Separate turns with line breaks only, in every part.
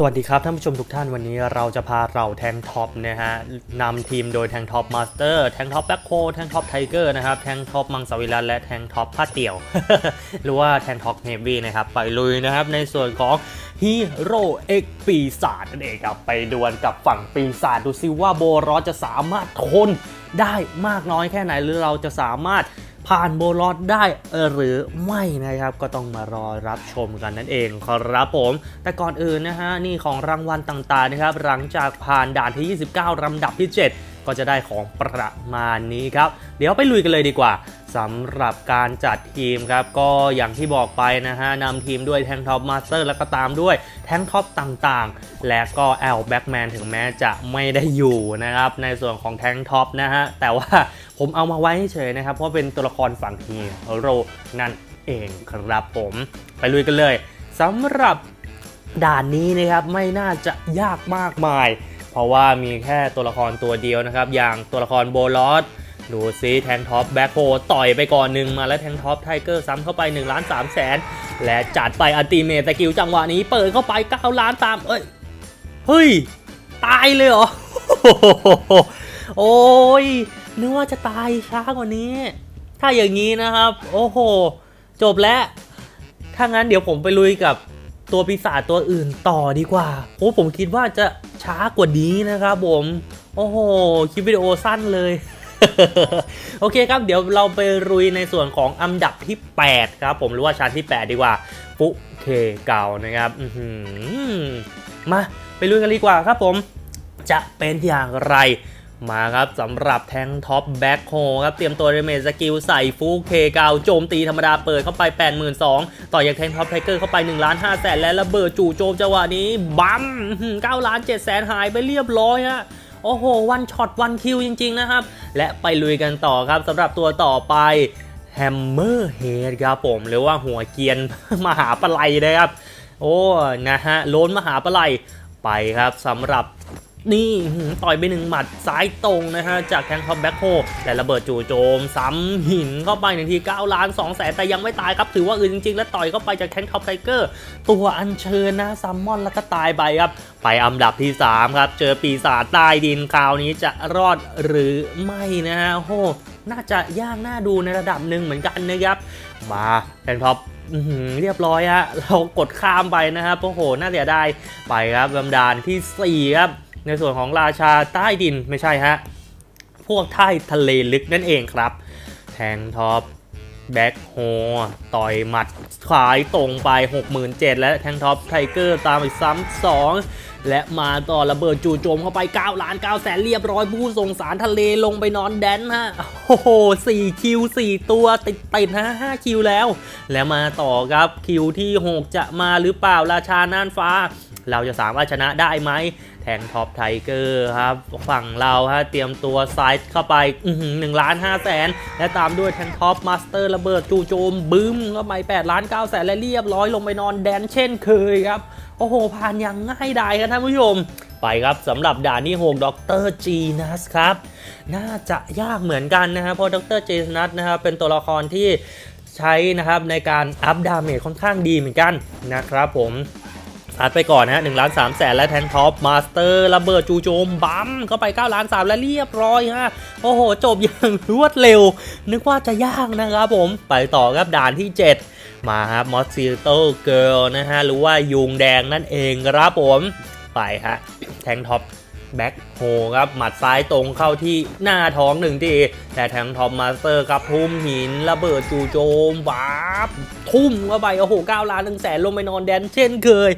สวัสดีครับท่านผู้ชมทุกท่านวันนี้เราจะพาเราแทงท็อปนะฮะนำทีมโดยแทงท็อปมาสเตอร์แทงท็อปแบ็คโคแทงท็อปไทเกอร์นะครับแทงท็อปมังสวิรัตและแทงท็อปผ้าเตี่ยว หรือว่าแทงท็อปเฮฟวี่นะครับไปลุยนะครับในส่วนของฮีโร่เอ็กปีศาจนั่นเองครับไปดวลกับฝั่งปีศาจดูซิว่าโบรอจะสามารถทนได้มากน้อยแค่ไหนหรือเราจะสามารถ ผ่านโบลอดได้หรือไม่นะครับก็ต้องมารอรับชมกันนั่นเองครับผม แต่ก่อนอื่นนะฮะนี่ของรางวัลต่างๆนะครับหลังจากผ่านด่านที่ 29ลำดับที่ 7 ก็จะได้ของประมาณนี้ครับ เดี๋ยวไปลุยกันเลยดีกว่า สำหรับการจัดทีมครับ ก็อย่างที่บอกไปนะฮะนำทีมด้วยแทงท็อปมาสเตอร์แล้วก็ตามด้วยแทงท็อปต่างๆ และก็แอลแบ็กแมนถึงแม้จะไม่ได้อยู่นะครับในส่วนของแทงท็อปนะฮะแต่ว่าผมเอามาไว้เฉยนะครับ เพราะเป็นตัวละครฝั่งฮีโร่นั่นเองครับผมไปลุยกันเลยสำหรับด่านนี้นะครับไม่น่าจะยากมากมาย เพราะว่ามีแค่ตัวละครตัวเดียวนะครับ อย่างตัวละครโบลอส ดูซิแทงท็อปแบ็คโฮต่อยไปก่อนหนึ่งมาแล้วแทงท็อปไทเกอร์ซ้ำเข้าไป1ล้าน3แสนและจัดไปอันติเมตสกิลจังหวะนี้เปิดเข้าไป9ล้านตามเอ้ยเฮ้ย ตายเลยเหรอ โอ้ยนึกว่าจะตายช้ากว่านี้ ถ้าอย่างนี้นะครับ โอ้โห จบแล้ว ถ้างั้นเดี๋ยวผมไปลุยกับตัวปีศาจตัวอื่นต่อดีกว่า โอ้ผมคิดว่าจะช้ากว่านี้นะครับผม โอ้โห คลิปวิดีโอสั้นเลย โอเคครับเดี๋ยวเราไปลุยในส่วนของอันดับที่ 8 ครับผมหรือว่าชั้นที่ 8 ดีกว่า ฟุเคเก่านะครับมาไปลุยกันดีกว่าครับผม จะเป็นอย่างไรมาครับสำหรับแทงท็อปแบ็คโฮครับ เตรียมตัวเรเมจสกิลใส่ฟูเคเกาโจมตีธรรมดาเปิดเข้าไป 82,000 ต่อจากแทงท็อปไทเกอร์เข้าไป1ล้าน5แสนและระเบิดจู่โจมจังหวะนี้ บัม9ล้าน7แสนหายไปเรียบร้อยฮะ โอ้โหวันช็อตวันคิวจริง ๆ นะครับ และไปลุยกันต่อครับสำหรับตัวต่อไปแฮมเมอร์เฮดครับผม หรือว่าหัวเกียนมหาปลัยนะครับ โอ้ นะฮะโลนมหาปลัยไปครับสำหรับ นี่ต่อยไปหนึ่งหมัดซ้ายตรงนะฮะ จากแทงท็อปแบ็คโฮแต่ระเบิดจู่โจม ซ้ำหินเข้าไปหนึ่งที 9 ล้าน2แสนแต่ยังไม่ตายครับ ถือว่าอื่นจริง ๆ แล้วต่อยเข้าไปจากแทงท็อปไทเกอร์ ตัวอัญเชิญนะซัมมอนแล้วก็ตายไปครับ ไปอันดับที่ 3 ครับ เจอปีศาจใต้ดินคราวนี้จะรอดหรือไม่นะฮะโอ้หน่าจะยากน่าดูในระดับหนึ่งเหมือนกันนะครับมาแทงท็อปเรียบร้อยฮะเรากดข้ามไปนะครับโอ้โหน่าเสียดายไปครับลำดานที่4ครับ ในส่วนของราชาใต้ดินไม่ใช่ฮะ พวกใต้ทะเลลึกนั่นเองครับ แทงท็อปแบ็คโฮต่อยหมัดขายตรงไป 67,000และแทงท็อปไทเกอร์ตามอีกซ้ำสองและมาต่อระเบิดจู่โจมเข้าไป 9 ล้าน9แสนเรียบร้อยผู้ส่งสารทะเลลงไปนอนแดนฮะ โอ้โห4คิว 4 ตัวติดติดๆฮะ5คิวแล้ว แล้วมาต่อครับคิวที่ 6 จะมาหรือเปล่าราชาน่านฟ้า เราจะสามารถชนะได้ไหมแทงท็อปไทเกอร์ครับฝั่งเราฮะเตรียมตัวไซด์เข้าไปหนึ่งล้านห้าแสนและตามด้วยแทงท็อปมาสเตอร์ระเบิดจู่โจมบึ้มเข้าไป8ล้าน9แสนและเรียบร้อยลงไปนอนแดนเช่นเคยครับโอ้โห ผ่านอย่างง่ายดายครับท่านผู้ชมไปครับสำหรับด่านที่6ดรจีนัสครับ น่าจะยากเหมือนกันนะครับเพราะดรจีนัสนะครับเป็นตัวละครที่ใช้นะครับในการอัพดาเมจค่อนข้างดีเหมือนกันนะครับผม อัดไปก่อนนะฮะหนึ่งล้านสามแสนและแทงท็อปมาสเตอร์ระเบิดจูโจมบัมเข้าไป9ล้านสามและเรียบร้อยฮะโอ้โห จบอย่างรวดเร็ว นึกว่าจะยากนะครับผมไปต่อครับด่านที่ 7 มาครับมอสซิโตเกิลนะฮะหรือว่ายุงแดงนั่นเองครับผมไปฮะแทงท็อป แบ็คโฮครับหมัดซ้ายตรงเข้าที่หน้าท้องหนึ่งทีแต่แทงทอมมาสเตอร์ครับทุ่มหินระเบิดจู่โจมวาบทุ่มเข้าไปโอ้โห9ล้านหนึ่งแสนลงไปนอนแดนเช่นเคย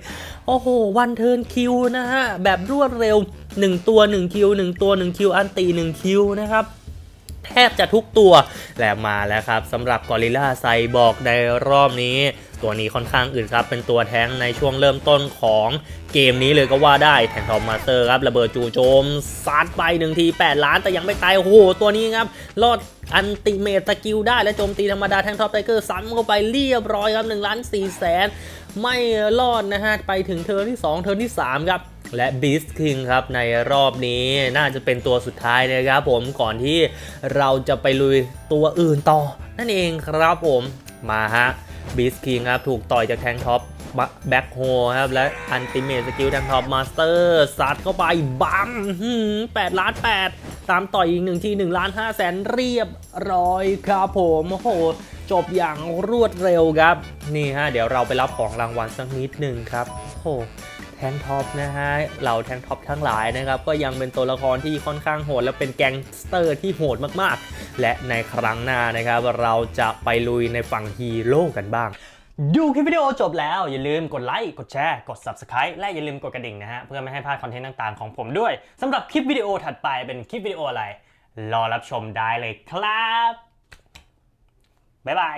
โอ้โห วันเทิร์นคิวนะฮะ แบบรวดเร็ว 1 ตัว 1 คิว 1 ตัว 1 คิว อันตี 1 คิวนะครับแทบจะทุกตัว และมาแล้วครับสำหรับกอริลลาไซบอกในรอบนี้ ตัวนี้ค่อนข้างอื่นครับ เป็นตัวแท้งในช่วงเริ่มต้นของเกมนี้เลยก็ว่าได้แทงทอมมาสเตอร์ครับระเบิดจู่โจมซัดไปหนึ่งที 8 ล้านแต่ยังไม่ตาย โอ้โห ตัวนี้ครับ รอดอันติเมตสกิลได้และโจมตีธรรมดาแทงท็อปไทเกอร์ซ้ำเข้าไปเรียบร้อยครับ1ล้าน4แสนไม่รอดนะฮะ ไปถึงเทิร์นที่ 2 เทิร์นที่ 3 ครับและบีสคิงครับ ในรอบนี้น่าจะเป็นตัวสุดท้ายนะครับผมก่อนที่เราจะไปลุยตัวอื่นต่อ นั่นเองครับผมมาฮะ บีสคิงครับ ถูกต่อยจากแทงท็อปแบ็คโฮครับ และอันติเม e สกิลแทงท็อปมาสเตอร์ซัดเข้าไป บังแปดล้านแปดตามต่อยอีกหนึ่งที1ล้าน5แสนเรียบร้อยครับผมโอ้โหจบอย่างรวดเร็วครับ นี่ฮะ เดี๋ยวเราไปรับของรางวัลสักนิดหนึ่งครับโอ้โหแทงท็อปนะฮะเหล่าแทงท็อปทั้งหลายนะครับ ก็ยังเป็นตัวละครที่ค่อนข้างโหด และเป็นแก๊งสเตอร์ที่โหดมากๆ และในครั้งหน้านะครับเราจะไปลุยในฝั่งฮีโร่กันบ้าง ดูคลิปวิดีโอจบแล้ว อย่าลืมกดไลค์กดแชร์กด Subscribe และอย่าลืมกดกระดิ่งนะฮะเพื่อไม่ให้พลาดคอนเทนต์ต่างๆของผมด้วยสำหรับคลิปวิดีโอถัดไปเป็นคลิปวิดีโออะไร รอรับชมได้เลยครับบ๊ายบาย